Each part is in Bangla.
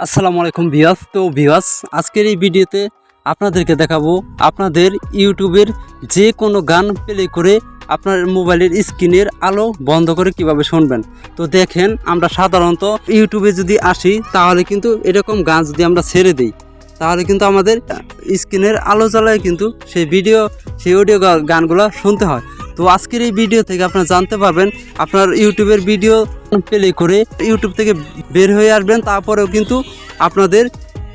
আসসালামু আলাইকুম ভিওয়াস তো ভিওয়াস আজকের এই ভিডিওতে আপনাদেরকে দেখাবো আপনাদের ইউটিউবের যে কোনো গান প্লে করে আপনার মোবাইলের স্ক্রিনের আলো বন্ধ করে কীভাবে শুনবেন। তো দেখেন, আমরা সাধারণত ইউটিউবে যদি আসি, তাহলে কিন্তু এরকম গান যদি আমরা ছেড়ে দিই, তাহলে কিন্তু আমাদের স্ক্রিনের আলো জ্বালায় কিন্তু সেই ভিডিও, সেই অডিও গানগুলো শুনতে হয়। তো আজকের এই ভিডিও থেকে আপনারা জানতে পারবেন আপনার ইউটিউবের ভিডিও প্লে করে ইউটিউব থেকে বের হয়ে আসবেন, তারপরেও কিন্তু আপনাদের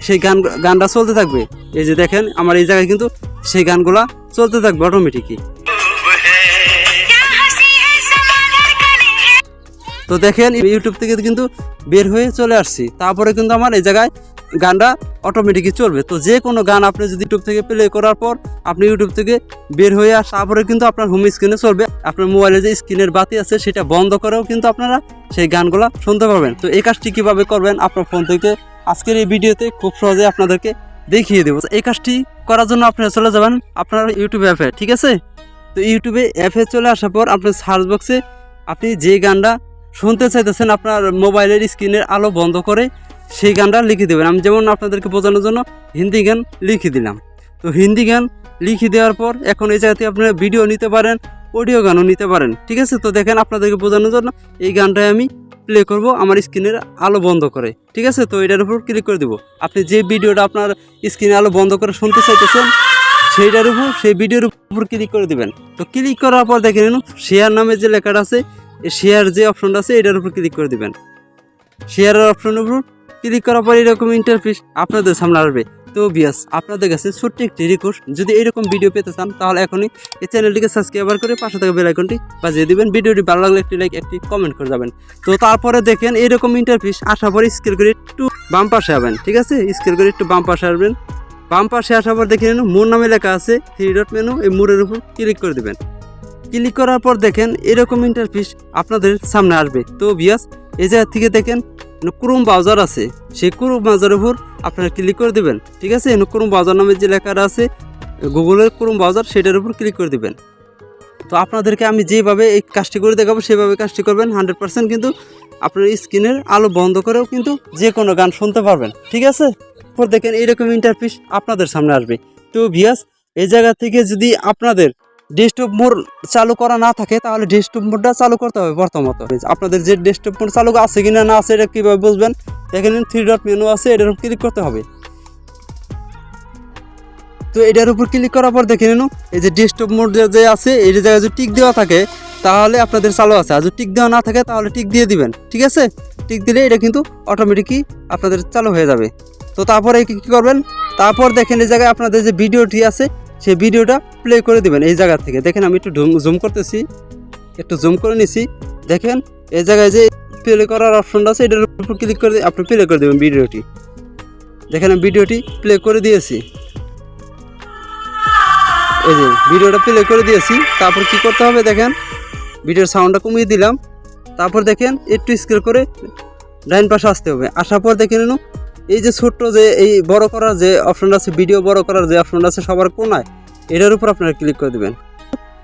সেই গান, গানটা চলতে থাকবে। এই যে দেখেন, আমার এই জায়গায় কিন্তু সেই গানগুলা চলতে থাকবে অটোমেটিকই তো দেখেন ইউটিউব থেকে কিন্তু বের হয়ে চলে আসছি। তারপরে কিন্তু আমার এই জায়গায় গানটা অটোমেটিকই চলবে। তো যে কোনো গান আপনি যদি ইউটিউব থেকে প্লে করার পর আপনি ইউটিউব থেকে বের হয়ে আস, তারপরে কিন্তু আপনার হোম স্ক্রিনে চলবে। আপনার মোবাইলে যে স্ক্রিনের বাতি আছে, সেটা বন্ধ করেও কিন্তু আপনারা সেই গানগুলো শুনতে পারবেন। তো এই কাজটি কীভাবে করবেন আপনার ফোন থেকে, আজকের এই ভিডিওতে খুব সহজে আপনাদেরকে দেখিয়ে দেবো। এই কাজটি করার জন্য আপনারা চলে যাবেন আপনার ইউটিউব অ্যাপে ঠিক আছে? তো ইউটিউবে অ্যাপে চলে আসার পর আপনার সার্চ বক্সে আপনি যে গানটা শুনতে চাইতেছেন, আপনার মোবাইলের স্ক্রিনের আলো বন্ধ করে সেই গানটা লিখে দেবেন। আমি যেমন আপনাদেরকে বোঝানোর জন্য হিন্দি গান লিখে দিলাম। তো হিন্দি গান লিখে দেওয়ার পর এখন এই জায়গাতে আপনারা ভিডিও নিতে পারেন অডিও গানও নিতে পারেন। ঠিক আছে? তো দেখেন আপনাদেরকে বোঝানোর জন্য এই গানটাই আমি প্লে করব আমার স্ক্রিনের আলো বন্ধ করে। ঠিক আছে? তো এটার উপর ক্লিক করে দেবো। আপনি যে ভিডিওটা আপনার স্ক্রিনের আলো বন্ধ করে শুনতে চাইতেছেন, সেইটার উপর, সেই ভিডিওর উপর ক্লিক করে দিবেন। তো ক্লিক করার পর দেখে নিন শেয়ার নামে যে লেখাটা আছে শেয়ার যে অপশনটা আছে, এটার উপর ক্লিক করে দিবেন। শেয়ারের অপশনের উপর ক্লিক করার পর এরকম ইন্টারফেস আপনাদের সামনে আসবে, তো বিয়াস আপনাদের কাছে ছোট্ট একটি রিকোয়েস্ট যদি এরকম ভিডিও পেতে চান, তাহলে এখনই এই চ্যানেলটিকে সাবস্ক্রাইব করে পাশে থাকা বেল আইকনটি বাজিয়ে দিবেন। ভিডিওটি ভালো লাগলে একটি লাইক একটি কমেন্ট করে যাবেন। তো তারপরে দেখেন এরকম ইন্টারফেস আসার পরে স্কেল করে একটু বাম পাশে যাবেন ঠিক আছে? স্কেল করে একটু বাম পাশে আসবেন। বাম পাশে আসার পর দেখে নিন মোর নামে লেখা আছে থ্রি ডট মেনু এই মোড়ের উপর ক্লিক করে দেবেন। ক্লিক করার পর দেখেন এরকম ইন্টারফেস আপনাদের সামনে আসবে। তো বিয়াস এই জায়গা থেকে দেখেন ক্রোম ব্রাউজার আছে। সেই ক্রোম ব্রাউজারের উপর আপনারা ক্লিক করে দেবেন, ঠিক আছে? ক্রোম ব্রাউজার নামে যে লেখাটা আছে, গুগলের ক্রোম ব্রাউজার সেটার উপর ক্লিক করে দেবেন। তো আপনাদেরকে আমি যেভাবে এই কাজটি করে দেখাবো, সেভাবে কাজটি করবেন হান্ড্রেড পার্সেন্ট কিন্তু আপনার স্ক্রিনের আলো বন্ধ করেও কিন্তু যে কোনো গান শুনতে পারবেন, ঠিক আছে? পর দেখেন এইরকম ইন্টারফেস আপনাদের সামনে আসবে। তো ভিয়াস এই জায়গা থেকে যদি আপনাদের ডেস্কটপ মোড চালু করা না থাকে, তাহলে ডেস্কটপ মোডটা চালু করতে হবে প্রথমত। আপনাদের যে ডেস্কটপ মোড চালু আছে কি না আছে, এটা কীভাবে বুঝবেন? দেখেন থ্রি ডট মেনু আছে, এটার উপর ক্লিক করতে হবে। তো এটার উপর ক্লিক করার পর দেখে নিন, এই যে ডেস্কটপ মোড যে আছে, এই জায়গায় যদি টিক দেওয়া থাকে, তাহলে আপনাদের চালু আছে। আর যদি টিক দেওয়া না থাকে, তাহলে টিক দিয়ে দিবেন, ঠিক আছে? টিক দিলে এটা কিন্তু অটোমেটিকই আপনাদের চালু হয়ে যাবে। তো তারপরে কী করবেন? তারপর দেখেন, এই জায়গায় আপনাদের যে ভিডিওটি আছে সেই ভিডিওটা প্লে করে দেবেন এই জায়গা থেকে। দেখেন আমি একটু জুম করতেছি। একটু জুম করে নিছি। দেখেন, এই জায়গায় যে প্লে করার অপশনটা আছে, এটার উপর ক্লিক করে আপনি প্লে করে দেবেন ভিডিওটি। দেখেন আমি ভিডিওটি প্লে করে দিয়েছি। এই যে ভিডিওটা প্লে করে দিয়েছি। তারপর কি করতে হবে দেখেন, ভিডিওর সাউন্ডটা কমিয়ে দিলাম। তারপর দেখেন, একটু স্কেল করে ডাইন পাশে আসতে হবে। আসার পর দেখে নিন এই যে ছোট্ট যে এই বড় করার যে অপশনটা আছে ভিডিও বড় করার যে অপশনটা আছে সবার কোনায়, এটার উপর আপনারা ক্লিক করে দেবেন।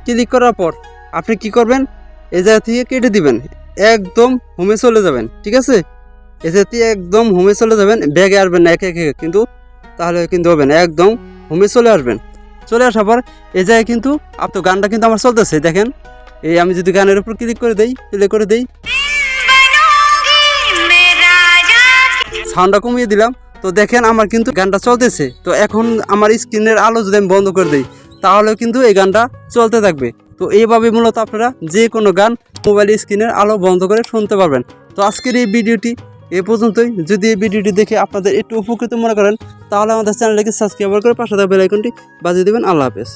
ক্লিক করার পর আপনি কি করবেন? এই জায়গা থেকে কেটে দিবেন। একদম হোমে চলে যাবেন, ঠিক আছে? এই জায়গা থেকে একদম হোমে চলে যাবেন ব্যাগে আসবেন না, একে একে, কিন্তু তাহলে কিন্তু হবে না, একদম হোমে চলে আসবেন। চলে আসার পর এই জায়গায় কিন্তু, আপনার গানটা কিন্তু আমার চলতেছে, দেখেন। এই আমি যদি গানের উপর ক্লিক করে দেই প্লে করে দেই সাউন্ডটা কমিয়ে দিলাম। তো দেখেন আমার কিন্তু গানটা চলতেছে। তো এখন আমার স্ক্রিনের আলো যদি আমি বন্ধ করে দিই, তাহলেও কিন্তু এই গানটা চলতে থাকবে। তো এইভাবে মূলত আপনারা যে কোনো গান মোবাইল স্ক্রিনের আলো বন্ধ করে শুনতে পারবেন। তো আজকের এই ভিডিওটি এ পর্যন্তই। যদি এই ভিডিওটি দেখে আপনাদের একটু উপকৃত মনে করেন, তাহলে আমাদের চ্যানেলটিকে সাবস্ক্রাইব করে পাশে থাকা বেল আইকনটি বাজিয়ে দেবেন। আল্লাহ হাফেজ।